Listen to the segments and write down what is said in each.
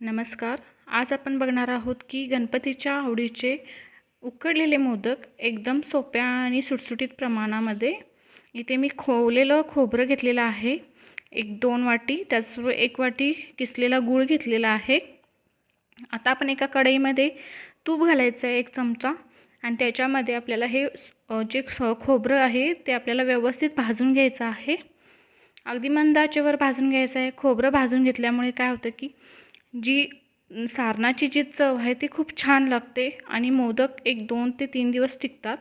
नमस्कार. आज आपण बघणार आहोत की गणपतीच्या आवडीचे उकडलेले मोदक एकदम सोप्या आणि सुटसुटीत प्रमाणामध्ये. इथे मी खोवलेलं खोबरं घेतलेलं आहे. एक दोन वाटी त्याचबरोबर एक वाटी किसलेला गूळ घेतलेला आहे. आता आपण एका कढईमध्ये तूप घालायचं आहे एक चमचा आणि त्याच्यामध्ये आपल्याला हे जे खोबरं आहे ते आपल्याला व्यवस्थित भाजून घ्यायचं आहे. अगदी मंदाचेवर भाजून घ्यायचं आहे. खोबरं भाजून घेतल्यामुळे काय होतं की जी सारणाची जी चव आहे ती खूप छान लागते आणि मोदक एक दोन ते तीन दिवस टिकतात.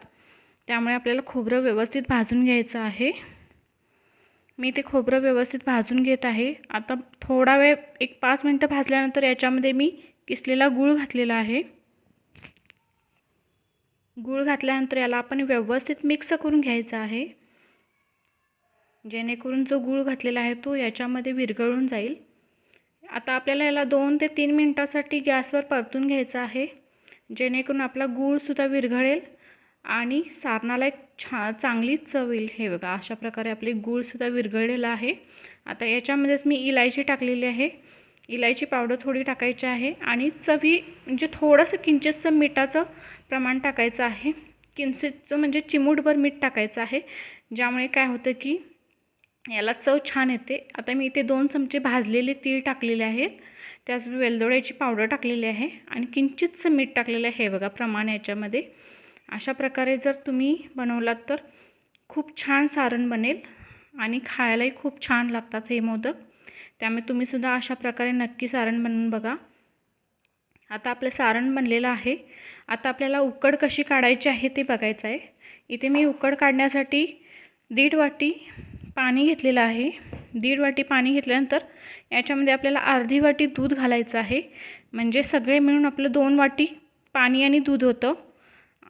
त्यामुळे आपल्याला खोबरं व्यवस्थित भाजून घ्यायचं आहे. मी ते खोबरं व्यवस्थित भाजून घेत आहे. आता थोडा वेळ एक पाच मिनटं भाजल्यानंतर याच्यामध्ये मी किसलेला गूळ घातलेला आहे. गूळ घातल्यानंतर याला आपण व्यवस्थित मिक्स करून घ्यायचं आहे. जेणेकरून जो गूळ घातलेला आहे तो याच्यामध्ये विरघळून जाईल. आता आपल्याला याला दोन ते तीन मिनटासाठी गॅसवर परतून घ्यायचं आहे. जेणेकरून आपला गूळसुद्धा विरघळेल आणि सारणाला एक छा चांगली चव येईल. हे बघा अशा प्रकारे आपले गूळसुद्धा विरघळलेला आहे. आता याच्यामध्येच मी इलायची टाकलेली आहे. इलायची पावडर थोडी टाकायची आहे आणि चवी म्हणजे थोडंसं किंचितचं मिठाचं प्रमाण टाकायचं आहे. किंचितचं म्हणजे चिमूटभर मीठ टाकायचं आहे. ज्यामुळे काय होतं की याला चव छान येते. आता मी इथे दोन चमचे भाजलेले तीळ टाकलेले आहेत. त्याच वेलदोड्याची पावडर टाकलेली आहे आणि किंचितचं मीठ टाकलेलं आहे. हे बघा प्रमाण याच्यामध्ये. अशा प्रकारे जर तुम्ही बनवलात तर खूप छान सारण बनेल आणि खायलाही खूप छान लागतात हे मोदक. त्यामुळे तुम्हीसुद्धा अशा प्रकारे नक्की सारण बनवून बघा. आता आपलं सारण बनलेलं आहे. आता आपल्याला उकड कशी काढायची आहे ते बघायचं आहे. इथे मी उकड काढण्यासाठी दीड वाटी पाणी घेतलेलं आहे. दीड वाटी पाणी घेतल्यानंतर याच्यामध्ये आपल्याला अर्धी वाटी दूध घालायचं आहे. म्हणजे सगळे मिळून आपलं दोन वाटी पाणी आणि दूध होतं.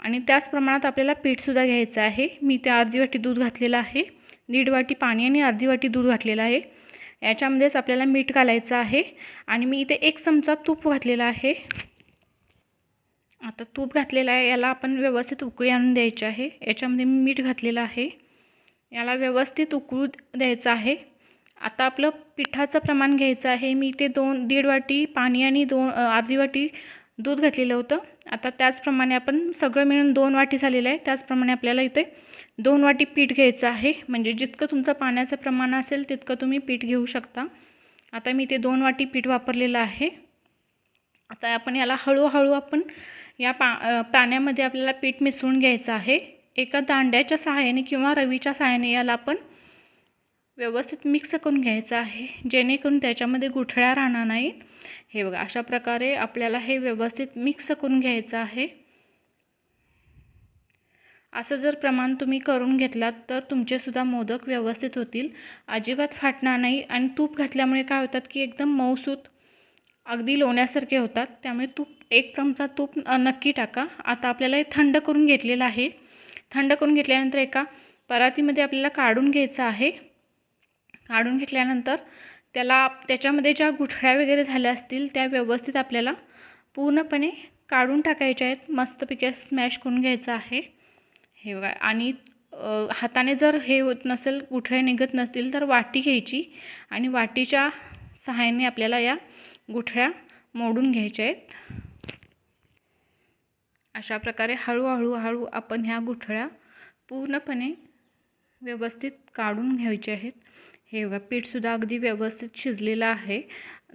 आणि त्याच प्रमाणात आपल्याला पीठसुद्धा घ्यायचं आहे. मी ते अर्धी वाटी दूध घातलेलं आहे. दीड वाटी पाणी आणि अर्धी वाटी दूध घातलेलं आहे. याच्यामध्येच आपल्याला मीठ घालायचं आहे. आणि मी इथे एक चमचा तूप घातलेला आहे. आता तूप घातलेलं आहे याला आपण व्यवस्थित उकळी आणून द्यायची आहे. याच्यामध्ये मी मीठ घातलेलं आहे. याला व्यवस्थित उकळू द्यायचं आहे. आता आपलं पिठाचं प्रमाण घ्यायचं आहे. मी ते दोन दीड वाटी पाणी आणि दोन अर्धी वाटी दूध घातलेलं होतं. आता त्याचप्रमाणे आपण सगळं मिळून दोन वाटी झालेलं आहे. त्याचप्रमाणे आपल्याला इथे दोन वाटी पीठ घ्यायचं आहे. म्हणजे जितकं तुमचं पाण्याचं प्रमाण असेल तितकं तुम्ही पीठ घेऊ शकता. आता मी ते दोन वाटी पीठ वापरलेलं आहे. आता आपण याला हळूहळू आपण या पा पाण्यामध्ये आपल्याला पीठ मिसळून घ्यायचं आहे. एका दांड्याच्या सहाय्याने किंवा रवीच्या सहाय्याने याला आपण व्यवस्थित मिक्स करून घ्यायचं आहे. जेणेकरून त्याच्यामध्ये गुठळ्या राहणार नाही. हे बघा अशा प्रकारे आपल्याला हे व्यवस्थित मिक्स करून घ्यायचं आहे. असं जर प्रमाण तुम्ही करून घेतलात तर तुमचेसुद्धा मोदक व्यवस्थित होतील. अजिबात फाटणार नाही आणि तूप घातल्यामुळे काय होतात की एकदम मऊसूत अगदी लोण्यासारखे होतात. त्यामुळे तूप एक चमचा तूप नक्की टाका. आता आपल्याला हे थंड करून घेतलेलं आहे. थंड करून घेतल्यानंतर एका परातीमध्ये आपल्याला काढून घ्यायचं आहे. काढून घेतल्यानंतर त्याला त्याच्यामध्ये ज्या गुठळ्या वगैरे झाल्या असतील त्या व्यवस्थित आपल्याला पूर्णपणे काढून टाकायच्या आहेत. मस्तपैकी स्मॅश करून घ्यायचं आहे. हे बघा आणि हाताने जर हे होत नसेल गुठळे निघत नसतील तर वाटी घ्यायची आणि वाटीच्या सहाय्याने आपल्याला या गुठळ्या मोडून घ्यायच्या आहेत. अशा प्रकारे हळूहळू हळू आपण ह्या गुठळ्या पूर्णपणे व्यवस्थित काढून घ्यायचे आहेत. हे बघा पीठसुद्धा अगदी व्यवस्थित शिजलेलं आहे.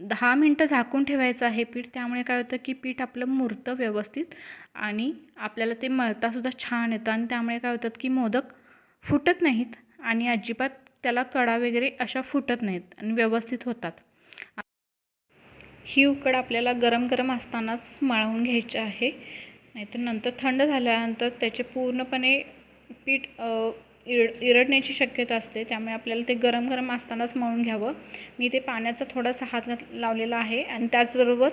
दहा मिनटं झाकून ठेवायचं आहे पीठ. त्यामुळे काय होतं की पीठ आपलं मुरतं व्यवस्थित आणि आपल्याला ते मळतासुद्धा छान येतं. आणि त्यामुळे काय होतात की मोदक फुटत नाहीत आणि अजिबात त्याला कडा वगैरे अशा फुटत नाहीत आणि व्यवस्थित होतात. ही उकड आपल्याला गरम गरम असतानाच मळवून घ्यायची आहे. नाहीतर नंतर थंड झाल्यानंतर त्याचे पूर्णपणे पीठ इरड इरडण्याची शक्यता असते. त्यामुळे आपल्याला ते गरम गरम असतानाच मळून घ्यावं. मी ते पाण्याचा थोडासा हात लावलेला आहे आणि त्याचबरोबर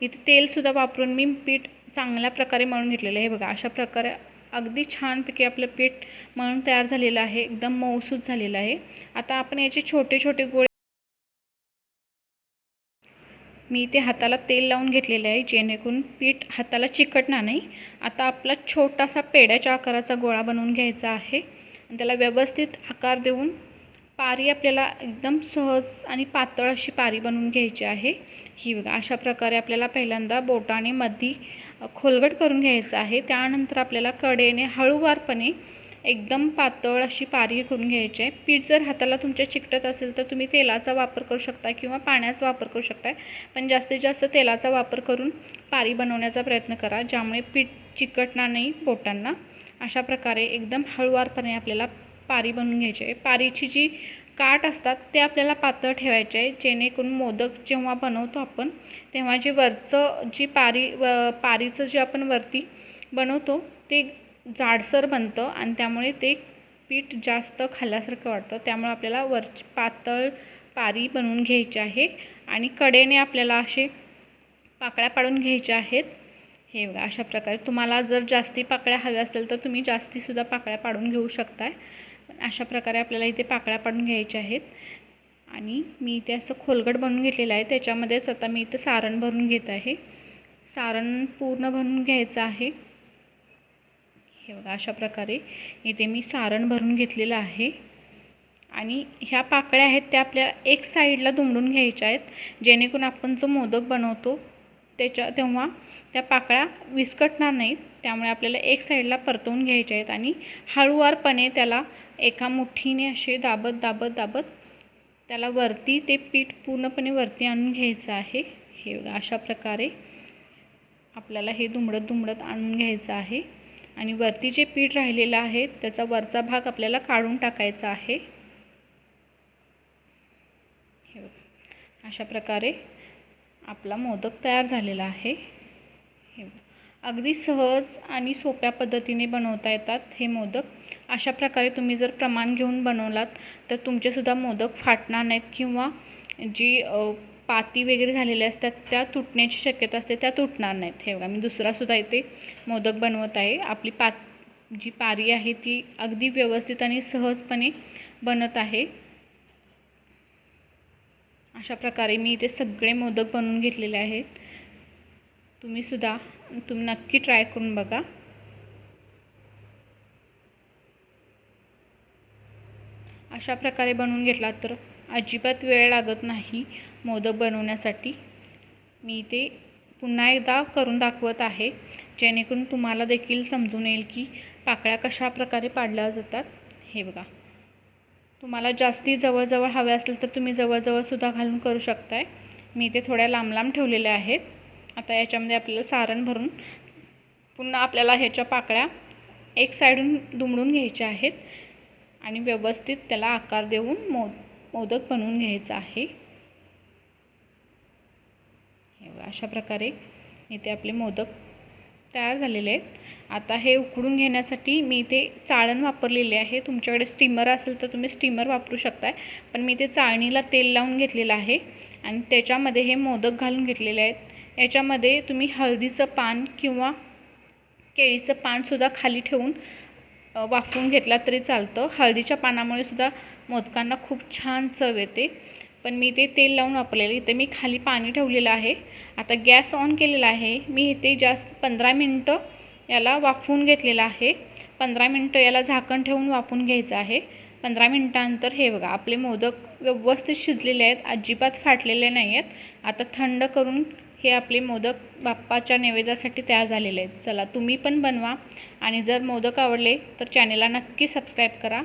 इथे तेलसुद्धा वापरून मी पीठ चांगल्या प्रकारे मळून घेतलेलं आहे. बघा अशा प्रकारे अगदी छानपैकी आपलं पीठ मळून तयार झालेलं आहे. एकदम मऊसूत झालेलं आहे. आता आपण याचे छोटे छोटे गोळे मी इथे हाताला तेल लावून घेतलेलं आहे जेणेकरून पीठ हाताला चिकटणार नाही. आता आपला छोटासा पेड्याच्या आकाराचा गोळा बनवून घ्यायचा आहे. आणि त्याला व्यवस्थित आकार देऊन पारी आपल्याला एकदम सहज आणि पातळ अशी पारी बनवून घ्यायची आहे. ही बघा अशा प्रकारे आपल्याला पहिल्यांदा बोटाने मधी खोलगट करून घ्यायचं आहे. त्यानंतर आपल्याला कडेने हळूवारपणे एकदम पातळ अशी पारी करून घ्यायची आहे. पीठ जर हाताला तुमच्या चिकटत असेल तर तुम्ही तेलाचा वापर करू शकता किंवा पाण्याचा वापर करू शकता पण जास्तीत जास्त तेलाचा वापर करून पारी बनवण्याचा प्रयत्न करा ज्यामुळे पीठ चिकटणार नाही बोटांना. अशा प्रकारे एकदम हळूवारपणे आपल्याला पारी बनवून घ्यायची आहे. पारीची जी काट असतात ते आपल्याला पातळ ठेवायचे आहे. जेणेकरून मोदक जेव्हा बनवतो आपण तेव्हा जे वरचं जी पारी व पारीचं जे आपण वरती बनवतो ते जाडसर बनतं आणि त्यामुळे ते पीठ जास्त खाल्ल्यासारखं वाटतं. त्यामुळे आपल्याला वरची पातळ पारी बनवून घ्यायची आहे आणि कडेने आपल्याला असे पाकळ्या पाडून घ्यायच्या आहेत. हे बघा अशा प्रकारे. तुम्हाला जर जास्ती पाकळ्या हव्या असतील तर तुम्ही जास्तीसुद्धा पाकळ्या पाडून घेऊ शकताय. अशा प्रकारे आपल्याला इथे पाकळ्या पाडून घ्यायच्या आहेत. आणि मी इथे असं खोलगट बनवून घेतलेलं आहे. त्याच्यामध्येच आता मी इथे सारण भरून घेत आहे. सारण पूर्ण भरून घ्यायचं आहे. हे बघा अशा प्रकारे इथे मी सारण भरून घेतलेलं आहे. आणि ह्या पाकळ्या आहेत त्या आपल्या एक साईडला दुमडून घ्यायच्या आहेत जेणेकरून आपण जो मोदक बनवतो त्याच्या तेव्हा त्या पाकळ्या विस्कटणार नाहीत. त्यामुळे आपल्याला एक साईडला परतवून घ्यायच्या आहेत आणि हळूवारपणे त्याला एका मुठीने असे दाबत दाबत दाबत त्याला वरती ते पीठ पूर्णपणे वरती आणून घ्यायचं आहे. हे बघा अशा प्रकारे आपल्याला हे दुमडत दुमडत आणून घ्यायचं आहे. आणि वरती जे पीठ राहिलेलं आहे त्याचा वरचा भाग आपल्याला काढून टाकायचा आहे. अशा प्रकारे आपला मोदक तयार झालेला आहे. अगदी सहज आणि सोप्या पद्धतीने बनवता येतात हे मोदक. अशा प्रकारे तुम्ही जर प्रमाण घेऊन बनवलात तर तुमचेसुद्धा मोदक फाटणार नाहीत किंवा जी पाती वगैरे झालेल्या असतात त्या तुटण्याची शक्यता असते त्या तुटणार नाहीत. हे बघा मी दुसरासुद्धा इथे मोदक बनवत आहे. आपली पात जी पारी आहे ती अगदी व्यवस्थित आणि सहजपणे बनत आहे. अशा प्रकारे मी इथे सगळे मोदक बनवून घेतलेले आहेत. तुम्हीसुद्धा तुम्ही नक्की ट्राय करून बघा. अशा प्रकारे बनवून घेतला तर अजिबात वेळ लागत नाही. मोदक बनवण्यासाठी. मी ते पुन्हा एकदा करून दाखवत आहे. जेणेकरून तुम्हाला देखील समजून येईल की पाकळ्या कशा प्रकारे पाडल्या जातात. हे बघा. तुम्हाला जास्ती जवळजवळ हव्या असेल तर तुम्ही जवळजवळसुद्धा घालून करू शकताय. मी ते थोड्या लांब लांब ठेवलेल्या आहेत. आता याच्यामध्ये आपल्याला सारण भरून पुन्हा आपल्याला ह्याच्या पाकळ्या एक साईडून दुमडून घ्यायच्या आहेत. आणि व्यवस्थित त्याला आकार देऊन मो मोदक बनवून घ्यायचा आहे. अशा प्रकारे इथे आपले मोदक तयार झालेले आहेत. आता हे उकडून घेण्यासाठी मी इथे चाळण वापरलेले आहे. तुमच्याकडे स्टीमर असेल तर तुम्ही स्टीमर वापरू शकताय. पण मी ते चाळणीला तेल लावून घेतलेलं आहे आणि त्याच्यामध्ये हे मोदक घालून घेतलेले आहेत. याच्यामध्ये तुम्ही हळदीचं पान किंवा केळीचं पानसुद्धा खाली ठेवून वाफवून घेतला तरी चालतं. हळदीच्या पानामुळे सुद्धा मोदकांना खूप छान चव येते. पण मी ते तेल लावून वापरलेलं इथे मी खाली पाणी ठेवलेलं आहे. आता गॅस ऑन केलेला आहे. मी इथे जास्त पंधरा मिनटं याला वाफवून घेतलेलं आहे. पंधरा मिनटं याला झाकण ठेवून वाफवून घ्यायचं आहे. पंधरा मिनटानंतर हे बघा आपले मोदक व्यवस्थित शिजलेले आहेत. अजिबात फाटलेले नाही आहेत. आता थंड करून हे आपले मोदक बाप्पाच्या नैवेद्यासाठी तयार झालेले आहेत. चला तुम्ही पण बनवा. आणि जर मोदक आवडले तर चॅनेलला नक्की सबस्क्राईब करा.